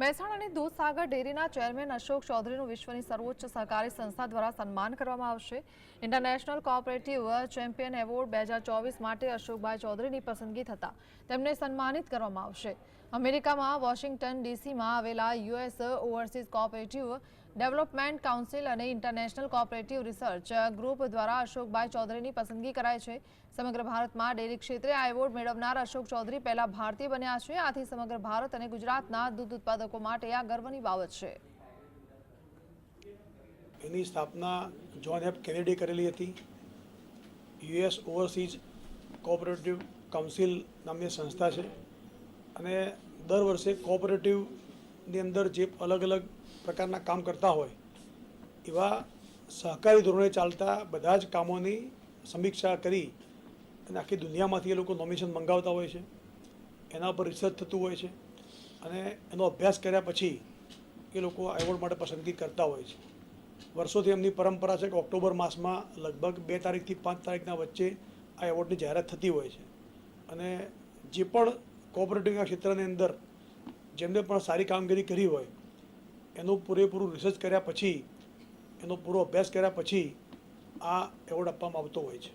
મહેસાણાની દૂધસાગર ડેરીના ચેરમેન અશોક ચૌધરીનું વિશ્વની સર્વોચ્ચ સહકારી સંસ્થા દ્વારા સન્માન કરવામાં આવશે. ઇન્ટરનેશનલ કોઓપરેટિવ ચેમ્પિયન એવોર્ડ બે હજાર ચોવીસ માટે અશોકભાઈ ચૌધરીની પસંદગી થતાં તેમને સન્માનિત કરવામાં આવશે. અમેરિકામાં, વોશિંગ્ટન ડીસીમાં આવેલા US overseas cooperative development council અને ઇન્ટરનેશનલ કોઓપરેટિવ રિસર્ચ ગ્રુપ દ્વારા અશોકભાઈ ચૌધરીની પસંદગી કરાઈ છે. સમગ્ર ભારતમાં ડેરી ક્ષેત્રે આ એવોર્ડ મેળવનાર અશોક ચૌધરી પહેલા ભારતીય બન્યા છે. આથી સમગ્ર ભારત અને ગુજરાતના દૂધ ઉત્પાદકો માટે આ ગર્વની બાબત છે. એની સ્થાપના જોન એફ કેનેડી કરેલી હતી. યુએસ ઓવરસીઝ કોઓપરેટિવ કાઉન્સિલ નામની સંસ્થા છે. અને દર વર્ષે કોઓપરેટિવની અંદર જે અલગ અલગ પ્રકારના કામ કરતા હોય, એવા સહકારી ધોરણે ચાલતા બધા જ કામોની સમીક્ષા કરી અને આખી દુનિયામાંથી એ લોકો નોમિનેશન મંગાવતા હોય છે, એના પર રિસર્ચ થતું હોય છે અને એનો અભ્યાસ કર્યા પછી એ લોકો આ એવોર્ડ માટે પસંદગી કરતા હોય છે. વર્ષોથી એમની પરંપરા છે કે ઓક્ટોબર માસમાં લગભગ બે તારીખથી પાંચ તારીખના વચ્ચે આ એવોર્ડની જાહેરાત થતી હોય છે. અને જે પણ કોઓપરેટિવના ક્ષેત્રની અંદર જેમને પણ સારી કામગીરી કરી હોય એનું પૂરેપૂરું રિસર્ચ કર્યા પછી, એનો પૂરો અભ્યાસ કર્યા પછી આ એવોર્ડ આપવામાં આવતો હોય છે.